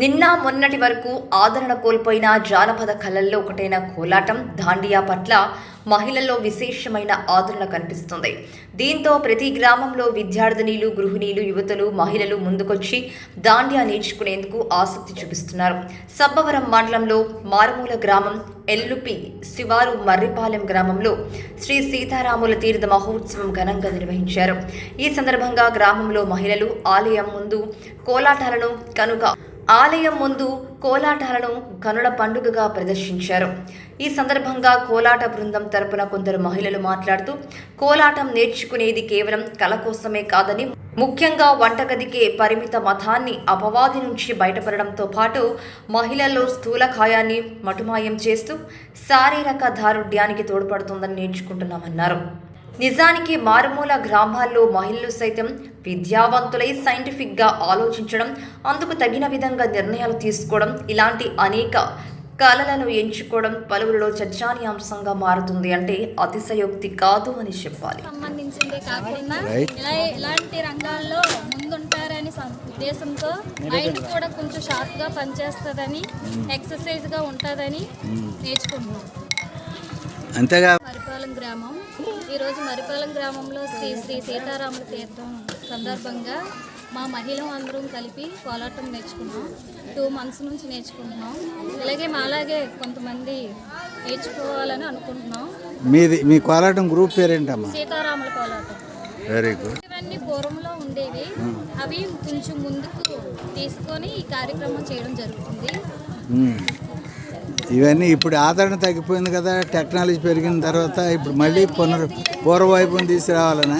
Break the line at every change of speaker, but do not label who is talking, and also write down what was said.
నిన్న మొన్నటి వరకు ఆదరణ కోల్పోయిన జానపద కళల్లో ఒకటైన కోలాటం దాండియా పట్ల మహిళల్లో విశేషమైన ఆదరణ కనిపిస్తుంది. దీంతో ప్రతి గ్రామంలో విద్యార్థినీలు గృహిణీలు యువతలు మహిళలు ముందుకొచ్చి దాండియా నేర్చుకునేందుకు ఆసక్తి చూపిస్తున్నారు. సబ్బవరం మండలంలో మారుమూల గ్రామం ఎల్లుపి శివారు మర్రిపాలెం గ్రామంలో శ్రీ సీతారాముల తీర్థ మహోత్సవం ఘనంగా నిర్వహించారు. ఈ సందర్భంగా గ్రామంలో మహిళలు ఆలయం ముందు కోలాటాలను కనుక ఆలయం ముందు కోలాటాలను కనుల పండుగగా ప్రదర్శించారు. ఈ సందర్భంగా కోలాట బృందం తరపున కొందరు మహిళలు మాట్లాడుతూ కోలాటం నేర్చుకునేది కేవలం కళ కోసమే కాదని ముఖ్యంగా వంటగదికే పరిమిత మతాన్ని అపవాది నుంచి బయటపడడంతో పాటు మహిళల్లో స్థూలకాయాన్ని మటుమాయం చేస్తూ శారీరక దారుఢ్యానికి తోడ్పడుతుందని నేర్చుకుంటున్నామన్నారు. నిజానికి మారుమూల గ్రామాల్లో మహిళలు సైతం విద్యావంతులై సైంటిఫిక్గా ఆలోచించడం అందుకు తగిన విధంగా నిర్ణయాలు తీసుకోవడం ఇలాంటి అనేక కళలను ఎంచుకోవడం పలువురిలో చర్చానీయాంశంగా మారుతుంది అంటే అతిశయోక్తి కాదు అని చెప్పాలి.
సంబంధించిందే కాకుండా ఇలా ఇలాంటి రంగాల్లో ముందుంటారని ఉద్దేశంతో మైండ్ కూడా కొంచెం షార్ప్గా పనిచేస్తుందని ఎక్సర్సైజ్గా ఉంటుందని నేర్చుకుంటున్నాం.
అంతేగా.
మరిపాలెం గ్రామం ఈరోజు మరిపాలెం గ్రామంలో శ్రీ శ్రీ సీతారాముల తీర్థం సందర్భంగా మా మహిళ అందరం కలిపి కోలాటం నేర్చుకున్నాం. టూ మంత్స్ నుంచి నేర్చుకుంటున్నాం. ఇలాగే మాలాగే కొంతమంది నేర్చుకోవాలని అనుకుంటున్నాం.
మీది మీ కోలాటం గ్రూప్ పేరేంటమ్మా?
సీతారాముల కోలాటం
వెరీ గుడ్
ఇవన్నీ పూర్వంలో ఉండేవి. అవి కొంచెం ముందుకు తీసుకొని ఈ కార్యక్రమం చేయడం జరుగుతుంది.
ఇవన్నీ ఇప్పుడు ఆదరణ తగ్గిపోయింది కదా టెక్నాలజీ పెరిగిన తర్వాత ఇప్పుడు మళ్ళీ పునర్ పూర్వవైపుని తీసుకురావాలనా?